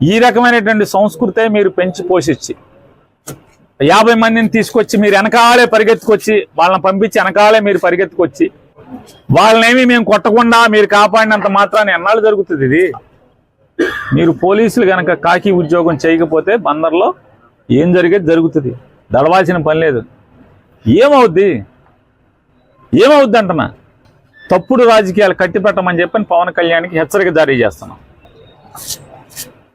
ఈ రకమైనటువంటి సంస్కృతే మీరు పెంచి పోషించి యాభై మందిని తీసుకొచ్చి మీరు వెనకాలే పరిగెత్తుకొచ్చి వాళ్ళని పంపించి వెనకాలే మీరు పరిగెత్తుకొచ్చి వాళ్ళనేమి మేము కొట్టకుండా మీరు కాపాడినంత మాత్రాన్ని ఎన్నాళ్ళు జరుగుతుంది ఇది? మీరు పోలీసులు కనుక కాకి ఉద్యోగం చేయకపోతే బందర్లో ఏం జరిగేది? జరుగుతుంది. దడవాల్సిన పని లేదు. ఏమవుద్ది? ఏమవుద్ది అంటున్నా తప్పుడు రాజకీయాలు కట్టిపెట్టమని చెప్పని పవన్ కళ్యాణ్కి హెచ్చరిక జారీ చేస్తున్నాం.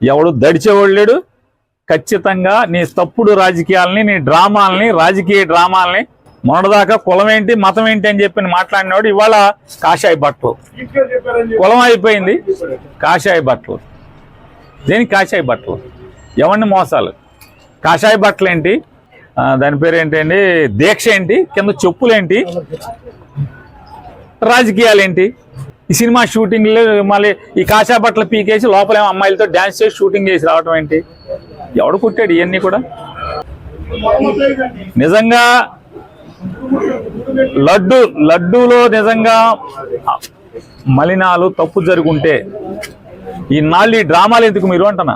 ఎవడు దడిచేవాడు లేడు. ఖచ్చితంగా నీ తప్పుడు రాజకీయాలని నీ డ్రామాలని రాజకీయ డ్రామాలని మొన్నదాకా కులం ఏంటి మతం ఏంటి అని చెప్పి మాట్లాడినవాడు ఇవాళ కాషాయ బట్టలు కులం అయిపోయింది. కాషాయ బట్టలు దేనికి కాషాయ బట్టలు ఎవరిని మోసాలు? కాషాయ బట్టలు ఏంటి దాని పేరు ఏంటండి దీక్ష ఏంటి? కింద చెప్పులేంటి? రాజకీయాలు ఏంటి ఈ సినిమా షూటింగ్లో మళ్ళీ ఈ కాషాయ బట్టలు పీకేసి లోపలేమో అమ్మాయిలతో డ్యాన్స్ చేసి షూటింగ్ చేసి రావటం ఏంటి? ఎవడు కుట్టాడు ఇవన్నీ కూడా? నిజంగా లడ్డు లడ్డూలో నిజంగా మలినాలు తప్పు జరుగుంటే ఈ నాళ్ళు ఈ డ్రామాలు ఎందుకు మీరు అంటనా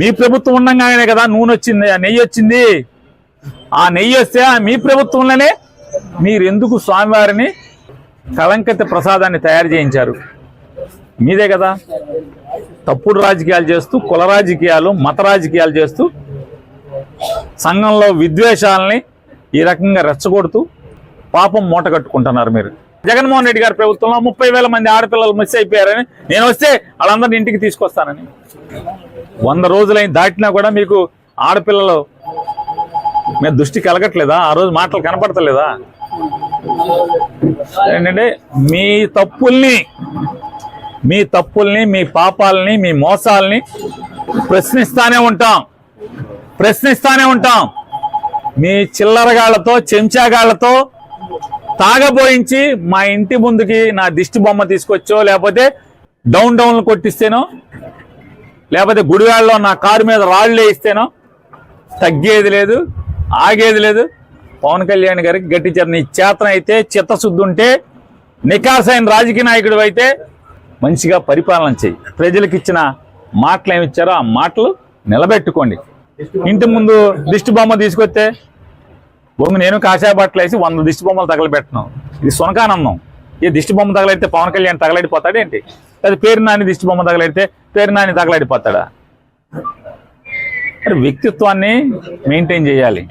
మీ ప్రభుత్వం ఉండగానే కదా నూనె వచ్చింది ఆ నెయ్యి వచ్చింది. ఆ నెయ్యి వస్తే ఆ మీ ప్రభుత్వంలోనే మీరు ఎందుకు స్వామివారిని కలంకత ప్రసాదాన్ని తయారు చేయించారు. మీదే కదా? తప్పుడు రాజకీయాలు చేస్తూ కుల రాజకీయాలు మత రాజకీయాలు చేస్తూ సంఘంలో విద్వేషాలని ఈ రకంగా రెచ్చగొడుతూ పాపం మూట కట్టుకుంటున్నారు మీరు. జగన్మోహన్ రెడ్డి గారి ప్రభుత్వంలో ముప్పై వేల మంది ఆడపిల్లలు మిస్ అయిపోయారని నేను వస్తే వాళ్ళందరినీ ఇంటికి తీసుకొస్తానని. వంద రోజులైన దాటినా కూడా మీకు ఆడపిల్లలు మీద దృష్టి కలగట్లేదా? ఆ రోజు మాటలు కనపడతలేదా? ఏంటంటే మీ తప్పుల్ని మీ తప్పుల్ని మీ పాపాలని మీ మోసాలని ప్రశ్నిస్తానే ఉంటాం. ప్రశ్నిస్తానే ఉంటాం. మీ చిల్లరగాళ్ళతో చెంచాగాళ్ళతో తాగబోయించి మా ఇంటి ముందుకి నా దిష్టి బొమ్మ తీసుకొచ్చో లేకపోతే డౌన్ డౌన్లు కొట్టిస్తేనో లేకపోతే గుడివాళ్ళలో నా కారు మీద రాళ్ళు వేయిస్తేనో తగ్గేది లేదు ఆగేది లేదు. పవన్ కళ్యాణ్ గారికి గట్టించారు నీ చేతన అయితే చిత్తశుద్ధి ఉంటే నికాసైన రాజకీయ నాయకుడు అయితే మంచిగా పరిపాలన చేయి ప్రజలకు ఇచ్చిన మాటలు ఏమి ఇచ్చారో ఆ మాటలు నిలబెట్టుకోండి. ఇంటి ముందు దిష్టి బొమ్మ తీసుకొస్తే బొమ్మ నేను కాషాయ బట్టలు వేసి వంద దిష్టి బొమ్మలు తగలబెట్టను. ఇది సునకానందం. ఈ దిష్టి బొమ్మ తగలైతే పవన్ కళ్యాణ్ తగలడిపోతాడేంటి అది పేరు నాని దిష్టి బొమ్మ తగలైతే పేరు నాని తగలడిపోతాడా మరి వ్యక్తిత్వాన్ని మెయింటైన్ చేయాలి.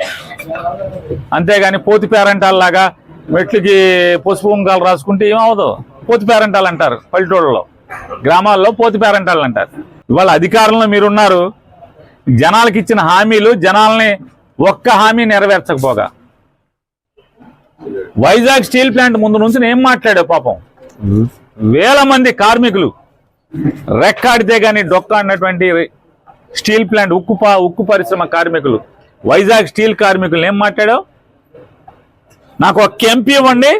అంతేగాని పోతి పేరంటాల్లాగా మెట్లకి పసుపు ఉంగాలు రాసుకుంటే ఏమవదు పోతి పేరంటాలు అంటారు పల్లెటూళ్ళలో. గ్రామాల్లో పోతి పేరంటాలు అంటారు. ఇవాళ అధికారంలో మీరున్నారు. జనాలకు ఇచ్చిన హామీలు జనాల్ని ఒక్క హామీ నెరవేర్చకపోగా. వైజాగ్ స్టీల్ ప్లాంట్ ముందు నుంచి నేను మాట్లాడావు పాపం? వేల మంది కార్మికులు రెక్కాడితే గాని డొక్కాడినటువంటి స్టీల్ ప్లాంట్ ఉక్కు పా- ఉక్కు పరిశ్రమ కార్మికులు వైజాగ్ స్టీల్ కార్మికులను ఏం మాట్లాడావు? నాకు ఒక ఎంపీ ఇవ్వండి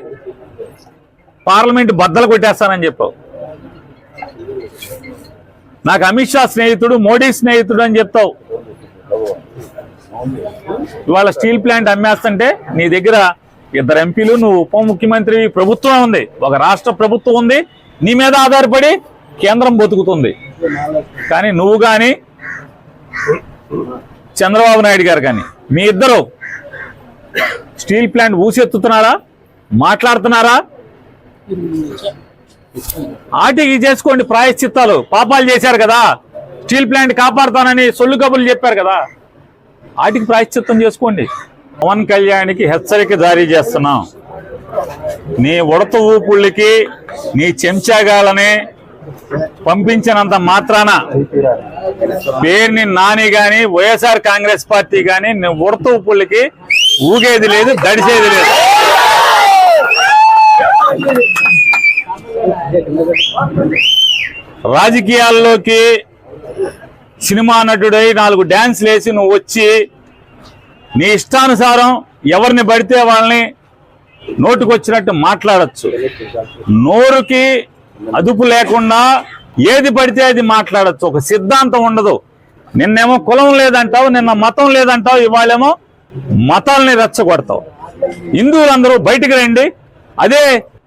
పార్లమెంట్ బద్దలు కొట్టేస్తానని చెప్పావు. నాకు అమిత్ షా స్నేహితుడు మోడీ స్నేహితుడు అని చెప్తావు. ఇవాళ స్టీల్ ప్లాంట్ అమ్మేస్తుంటే నీ దగ్గర ఇద్దరు ఎంపీలు నువ్వు ఉప ముఖ్యమంత్రి ప్రభుత్వం ఉంది. ఒక రాష్ట్ర ప్రభుత్వం ఉంది. నీ మీద ఆధారపడి కేంద్రం బతుకుతుంది. కానీ నువ్వు కానీ చంద్రబాబు నాయుడు గారు కానీ మీ ఇద్దరు స్టీల్ ప్లాంట్ ఊసెత్తుతున్నారా మాట్లాడుతున్నారా? ఆటికి చేసుకోండి ప్రాయశ్చిత్తాలు. పాపాలు చేశారు కదా. స్టీల్ ప్లాంట్ కాపాడుతానని సొల్లు కబుర్లు చెప్పారు కదా. వాటికి ప్రాయశ్చిత్తం చేసుకోండి. పవన్ కళ్యాణ్కి హెచ్చరిక జారీ చేస్తున్నాం. నీ ఉడత ఊపుళ్ళకి నీ చెంచాగాలని పంపించినంత మాత్రాన పేరుని నాని గాని వైఎస్ఆర్ కాంగ్రెస్ పార్టీ గాని ఉడత ఉప్పులకి ఊగేది లేదు దడిసేది లేదు. రాజకీయాల్లోకి సినిమా నటుడై నాలుగు డ్యాన్స్లు వేసి నువ్వు వచ్చి నీ ఇష్టానుసారం ఎవరిని పడితే వాళ్ళని నోటుకొచ్చినట్టు మాట్లాడచ్చు. నోరుకి అదుపు లేకుండా ఏది పడితే అది మాట్లాడచ్చు. ఒక సిద్ధాంతం ఉండదు. నిన్నేమో కులం లేదంటావు నిన్న మతం లేదంటావు ఇవాళేమో మతాలని రెచ్చగొడతావు. హిందువులందరూ బయటికి రండి. అదే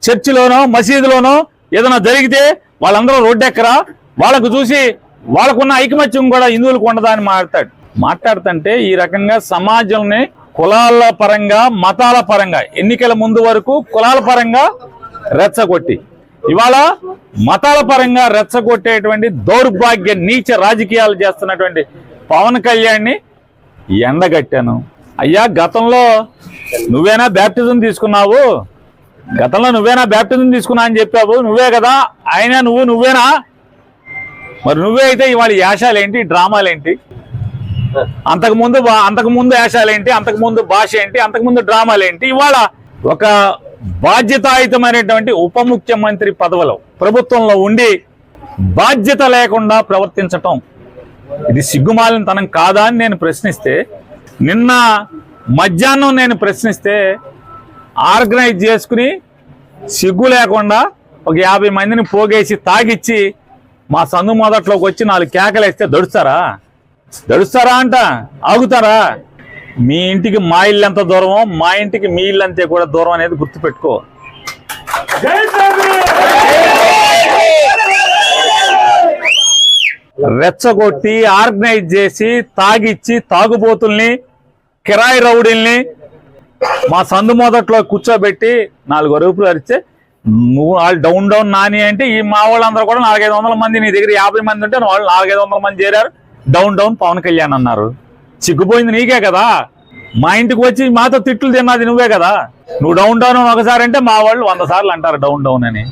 చర్చిలోనో మసీదులోనో ఏదైనా జరిగితే వాళ్ళందరూ రోడ్డెక్కరా? వాళ్ళకు చూసి వాళ్ళకున్న ఐకమత్యం కూడా హిందువులకు ఉండదా అని మాట్లాడు. మాట్లాడుతుంటే ఈ రకంగా సమాజంని కులాల పరంగా మతాల పరంగా ఎన్నికల ముందు వరకు కులాల పరంగా రెచ్చగొట్టి ఇవాళ మతాల పరంగా రెచ్చగొట్టేటువంటి దౌర్భాగ్య నీచ రాజకీయాలు చేస్తున్నటువంటి పవన్ కళ్యాణ్ని ఎండగట్టాను. అయ్యా గతంలో నువ్వేనా బ్యాప్టిజం తీసుకున్నావు? గతంలో నువ్వేనా బ్యాప్టిజం తీసుకున్నా అని చెప్పావు? నువ్వే కదా? ఆయన నువ్వు నువ్వేనా? మరి నువ్వే అయితే ఇవాళ యాషాలేంటి డ్రామాలేంటి? అంతకుముందు అంతకుముందు యాషాలేంటి అంతకుముందు భాష ఏంటి? అంతకుముందు డ్రామాలేంటి? ఇవాళ ఒక బాధ్యతాయుతమైనటువంటి ఉప ముఖ్యమంత్రి పదవిలో ప్రభుత్వంలో ఉండి బాధ్యత లేకుండా ప్రవర్తించటం ఇది సిగ్గుమాలినతనం కాదా అని నేను ప్రశ్నిస్తే నిన్న మధ్యాహ్నం నేను ప్రశ్నిస్తే ఆర్గనైజ్ చేసుకుని సిగ్గు లేకుండా ఒక యాభై మందిని పోగేసి తాగిచ్చి మా సందు మొదట్లోకి వచ్చి నాలుగు కేకలేస్తే దడుస్తారా? దడుస్తారా అంట? ఆగుతారా? మీ ఇంటికి మా ఇల్లు ఎంత దూరమో మా ఇంటికి మీ ఇల్లు అంతే కూడా దూరం అనేది గుర్తుపెట్టుకో. రెచ్చగొట్టి ఆర్గనైజ్ చేసి తాగిచ్చి తాగుబోతుల్ని కిరాయి రౌడీల్ని మా సందు మొదట్లో కూర్చోబెట్టి నాలుగు అరుపులు అరిస్తే నువ్వు వాళ్ళు డౌన్ డౌన్ నాని అంటే ఈ మా వాళ్ళందరూ కూడా నాలుగైదు వందల మంది నీ దగ్గర యాభై మంది ఉంటే వాళ్ళు నాలుగైదు వందల మంది చేరారు. డౌన్ డౌన్ పవన్ కళ్యాణ్ అన్నారు. చిక్కుపోయింది నీకే కదా? మా ఇంటికి వచ్చి మాతో తిట్లు తిన్నది నువ్వే కదా? నువ్వు డౌన్ డౌన్ అని ఒకసారి అంటే మా వాళ్ళు వంద సార్లు అంటారు డౌన్ డౌన్ అని.